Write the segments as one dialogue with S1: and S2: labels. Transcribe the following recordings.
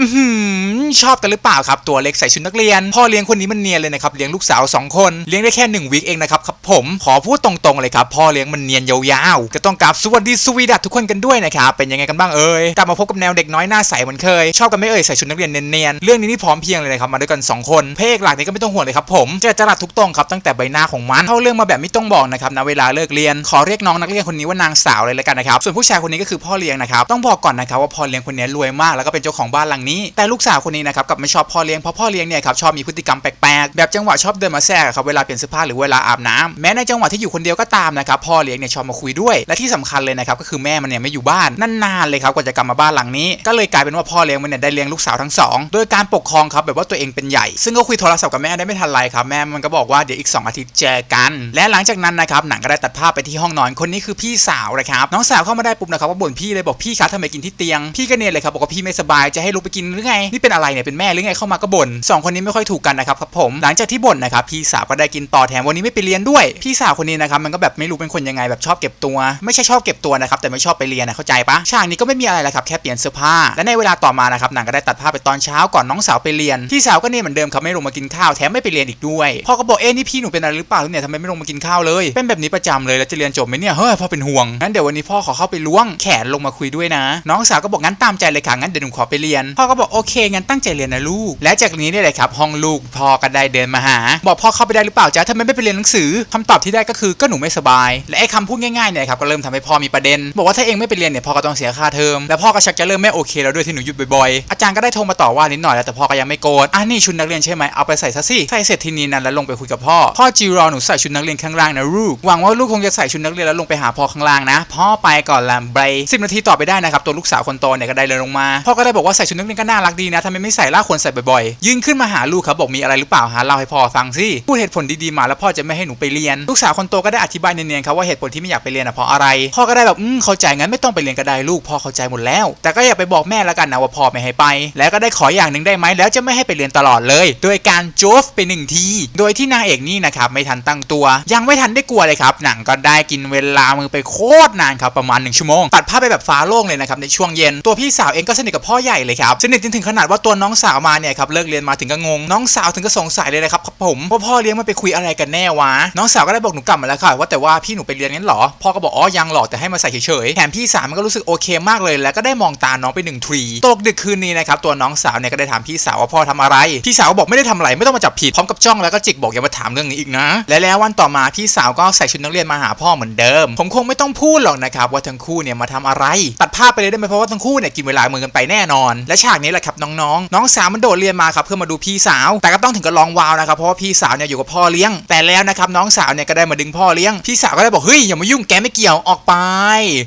S1: อือหือ ชอบกันหรือเปล่าครับตัวเล็กใส่ชุดนักเรียน พ่อเลี้ยงคนนี้มันเนียนเลยนะครับเลี้ยงลูกสาวสองคนเลี้ยงได้แค่หนึ่งวีคเองนะครับครับผมขอพูดตรงๆเลยครับพ่อเลี้ยงมันเนียนยาวๆก็ต้องกราบสวัสดีสวีดัตทุกคนกันด้วยนะครับเป็นยังไงกันบ้างเอ่ยกลับมาพบกับแนวเด็กน้อยหน้าใสเหมือนเคย ชอบกันไม่เอ่ยใส่ชุดนักเรียนเนียนๆเรื่องนี้นี่พร้อมเพรียงเลยนะครับมาด้วยกันสองคนเพลหลักนี่ก็ไม่ต้องห่วงเลยครับผมจะจรัดทุกตรงครับตั้งแต่ใบหน้าของมันเข้าเรื่องมาแบบไม่ต้องบอกนะครับณเวลาเลิกเรียนขอเรียกน้องนักเรียนคนนี้ว่านางสาวเลยแล้วกันนะครับส่วนผู้ชายคนนี้ก็คือพ่อเลี้ยงนะครับต้องบอกก่อนนะครับว่าพ่อเลี้ยงคนนี้รวยมากแล้วก็เป็นเจ้าของบ้านหลังนี้ แต่ลูกสาวคนนี้นะครับกับไม่ชอบพ่อเลี้ยงเพราะพ่อเลี้ยงเนี่ยครับชอบมีพฤติกรรมแปลกๆแบบจังหวะชอบเดินมาแทรกอะครับเวลาเปลี่ยนเสื้อผ้าหรือเวลาอาบน้ำแม้ในจังหวะที่อยู่คนเดียวก็ตามนะครับพ่อเลี้ยงเนี่ยชอบมาคุยด้วย และที่สำคัญเลยนะครับก็คือแม่มันเนี่ยไม่อยู่บ้านนานๆเลยครับกว่าจะกลับมาบ้านหลังนี้ ก็เลยกลายเป็นว่าพ่อเลี้ยงมันเนี่ยได้เลี้ยงลูกสาวทั้งสองโดยการปกครองครับแบบว่าตัวเองเป็นใหญ่ ซึ่งก็คุยโทรศัพท์กับแม่ได้ไม่ทันไรครับแม่มันก็บอกว่าเดี๋ยวอีก 2 อาทิตย์เจอกัน และหลังจากนั้นนะครับหนังก็ได้ตัดภาพไปที่ห้องนอนคนนี้คือพี่สาวนะครับน้องสาวเข้ามาได้ปุ๊บนะครับว่าบ่นพี่เลยบอกพี่คะทำไมกินที่เตียงพี่ก็เนี่ยเลยครับบอกว่าพี่ไม่สบายจะให้ลุกไปกินหรือไงนี่เป็นอะไรเนี่ยเป็นแม่หรือไงเข้ามาก็บ่นสองคนนี้ไม่ค่อยถูกกันนะครับครับผมหลังจากที่บ่นนะครับพี่สาวก็ได้กินต่อแถมวันนี้ไม่ไปเรียนด้วย พี่สาวคนนี้นะครับมันก็แบบไม่รู้เป็นคนยังไงแบบชอบเก็บตัว ไม่ใช่ชอบเก็บตัวนะครับแต่ไม่ชอบไปเรียนนะเข้าใจปะฉากนี้ก็ไม่มีอะไรแหละครับแค่เปลี่ยนเสื้อผ้าและในเวลาต่อมานะครับหนังก็ได้ตัดภาพไปตอนเช้าก่อนน้องสาวไปเรียนพี่สาวก็เนี่ยเหมือนเดิมครับไม่ลงมากินข้าวแถมไม่ไปเรียนอีกด้วยพ่อก็บอกเอ๊ะนี่พี่หนูเป็นอะไรหรือเปล่าเนี่ยทำไมไม่ลงมากินข้าวเลยเป็นแบบนี้ประจำเลยแล้วจะเรียนจบไหมเนี่ยเฮ้ยพ่อเป็นห่วงงั้นเดี๋ยววันนี้พ่อขอเข้าไปล้วงแขนลงมาคุยด้วยนะ น้องสาวก็บอกงั้นตามใจเลยค่ะงั้นเดี๋ยวหนูขอไปเรียนพ่อก็บอกโอเคงั้นตั้งใจเรียนนะลูก และจากนี้เนี่ยเลยครับห้องลูกพ่อก็ได้เดินมาหา บอกพ่อเข้าไปได้หรือเปล่าจ๊ะทำไมไม่ไปเรียนหนังสือคำตอบที่ได้ก็คือก็หนูไม่สบาย และไอ้คำพูดง่ายๆเนี่ยครับก็เริ่มทำให้พ่อมีประเด็น บอกว่าถ้าเองไม่ไปเรียนเนี่ยพ่อก็ต้องเสียค่าเทอมแล้วพ่อก็ชักจะเริ่มไม่โอเคแล้วด้วยที่หนูหยุดบ่อยๆอาจารย์ก็ได้โทรมาต่อว่านิดหน่อยแล้วแต่พ่อก็ยังไม่โกรธอะนี่ชุดนักเรียนใช่ไหมเอาไปใส่ซะสิใส่เสร็จทีนี้นั้นแล้วลงไปคุยกับพ่อพ่อจีรอหนูใส่ชุดนักเรียนข้างล่างนะลูกหวังว่าลูกคงจะใส่ชุดนักเรียนแล้วลงไปหาพ่อข้างล่างนะ พ่อไปก่อนละเบสิบนาทีต่อไปได้นะครับตัวลูกสาวคนโตเนี่ยก็ได้เลยลงมาพ่อก็ได้บอกว่าใส่ชุดนักเรียนก็น่ารักดีนะทำไมไม่ใส่ล่าคนใส่บ่อยๆยืนขึ้นมาหาลูกครับบอกมีอะไรหรือเปล่าฮะเล่าให้พ่อฟังสิพูดเหตุผลดีๆมาแล้วพ่อจะไม่ให้หนูไปเรียน ลูกสาวคนโตก็ได้อธิบายเนียนๆครับว่าเหตุผลที่ไม่อยากไปเรียนอะเพราะอะไร พ่อก็ได้แบบอืมเข้าใจงั้นไม่ต้องไปเรียนก็ได้ลูกพ่อเข้าใจหมดแล้ว แต่ก็อย่าไปบอกแม่แล้วกันนะว่าพ่อไม่ให้ไป แล้วก็ได้ขออย่างหนึ่งได้ไหมแล้วจะไม่ให้ไปเรียนตลอดเลย โดยการโจฟไปหนึ่งที โดยที่นางเอกนี่นะครับไม่ทันตั้งตัว ยังไม่ทันได้กลัวเลยครับ หนังก็ได้กินเวลามือไปโคตรนานครับประมาณหนึ่งชั่วโมงตัดภาพไปแบบฟ้าโล่งเลยนะครับในช่วงเย็นตัวพี่สาวเองก็สนิทกับพ่อใหญ่เลยครับสนิทจนถึงขนาดว่าตัวัวน้องสาวมาเนี่ยครับเลิกเรียนมาถึงก็งงน้องสาวถึงก็สงสัยเลยนะครับกับผมว่าพ่อเลี้ยงมันไปคุยอะไรกันแน่วะน้องสาวก็ได้บอกหนูกลับมาแล้วค่ะว่าแต่ว่าพี่หนูไปเรียนงั้นหรอพ่อก็บอกอ๋อยังหรอแต่ให้มาใส่เฉยๆแถมพี่สาวมันก็รู้สึกโอเคมากเลย แล้วก็ได้มองตาน้องไปหนึ่งทรีตกดึกคืนนี้นะครับตัวน้องสาวเนี่ยก็ได้ถามพี่สาวว่าพ่อทำอะไร พี่สาวก็บอกไม่ได้ทำอะไรไม่ต้องมาจับผิดพร้อมกับจ้องแล้วก็จิกบอกอย่ามาถามเรื่องนี้อีกนะ และแล้ววันต่อมาพี่สาวก็ใส่ชุดนักเรียนมาหาพ่อเหมือนเดิม ผมคงไม่ต้องพูดหรอกนะครับว่าทั้งคู่เนี่ยมาทำอะไร ตัดภาพไปเลยได้ไหมเพราะว่าทั้งคู่เนี่ยกินเวลามือกันไปแน่นอน และฉากนี้แหละครับน้องน้องสาวมันโดดเรียนมาครับเพื่อมาดูพี่สาว แต่ก็ต้องถึงกับร้องว้าวนะครับเพราะว่าพี่สาวเนี่ยอยู่กับพ่อเลี้ยง แต่แล้วนะครับน้องสาวเนี่ยก็ได้มาดึงพ่อเลี้ยง พี่สาวก็ได้บอกเฮ้ยอย่ามายุ่งแกไม่เกี่ยวออกไป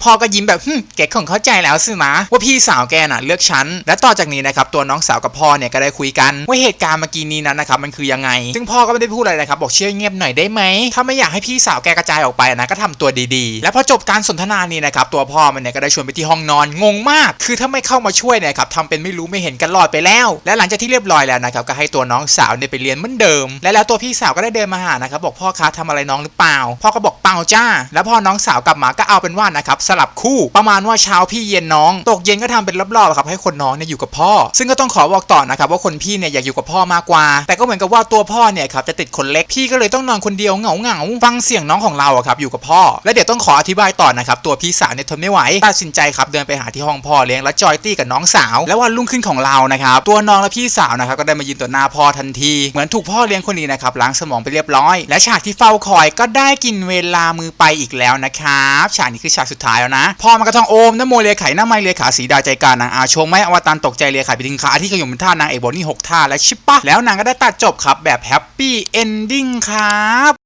S1: พ่อก็ยิ้มแบบฮึแกคงเข้าใจแล้วสินะว่าพี่สาวแกน่ะเลือกฉัน และต่อจากนี้นะครับตัวน้องสาวกับพ่อเนี่ยก็ได้คุยกันว่าเหตุการณ์เมื่อกี้นี้นั้นนะครับมันคือยังไง ซึ่งพ่อก็ไม่ได้พูดอะไรนะครับบอกเชื่อเงียบหน่อยได้ไหมถ้าไม่อยากให้พี่สาวแกกระจายออกไปนะก็ทำตัวดีๆ และพอจบการสนทนานี้นะครับตัวพ่อมันเนี่ยก็ได้ชวนไปที่ห้องนอนงงมาก คือถ้าไม่เข้ามาช่วยเนี่ยครับทำเป็นไม่รู้ไม่เห็นกันรอดไปแล้ว และหลังจากที่เรียบร้อยแล้วนะครับก็ให้ตัวน้องสาวเนี่ยไปเรียนเหมือนเดิม และแล้วตัวพี่สาวก็ได้เดินมาหานะครับบอกพ่อคะทำอะไรน้องหรือเปล่า พ่อก็บอกเปล่าจ้า แล้วพอน้องสาวกลับมาก็เอาเป็นว่านะครับสลับคู่ประมาณว่าเช้าพี่เย็นน้อง ตกเย็นก็ทำเป็นรอบๆครับให้คนน้องเนี่ยอยู่กับพ่อ ซึ่งก็ต้องขอบอกต่อนะครับว่าคนพี่เนี่ยอยากอยู่กับพ่อมากกว่า แต่ก็เหมือนกับว่าตัวพ่อเนี่ยครับจะติดคนเล็กพี่ก็เลยต้องนอนคนเดียวเหงาเหงาฟังเสียงน้องของเราครับอยู่กับพ่อ และเดี๋ยวต้องขออธิบายต่อนะครับตัวพี่สาวเนี่ยทนไม่ไหวตัดสินใจครับเดินไปหาที่ห้องพ่อเลี้ยงและจอยตี้กับน้องสาว แล้ววันรุ่งขึ้นของเรานะครับตัวน้องและพี่สาวนะครับก็ได้มายืนต่อหน้าพ่อทันที เหมือนถูกพ่อเลี้ยงคนนี้นะครับล้างสมองไปเรียบร้อย และฉากที่เฝ้าคอยก็ได้กินเวลามือไปอีกแล้วนะครับฉากนี้คือฉากสุดท้ายแล้วนะพ่อมันก็ท่องโอมนะโมเลียไข่หน้าไม้เลียขาสีดาใจการนางอาชงไม่อวตารตกใจเลียไข่ไปถึงขาที่ขยมเป็นท่านางเอกบอนี่หกท่าและชิปปะแล้วนางก็ได้ตัดจบครับแบบแฮปปี้เอนดิ้งครับ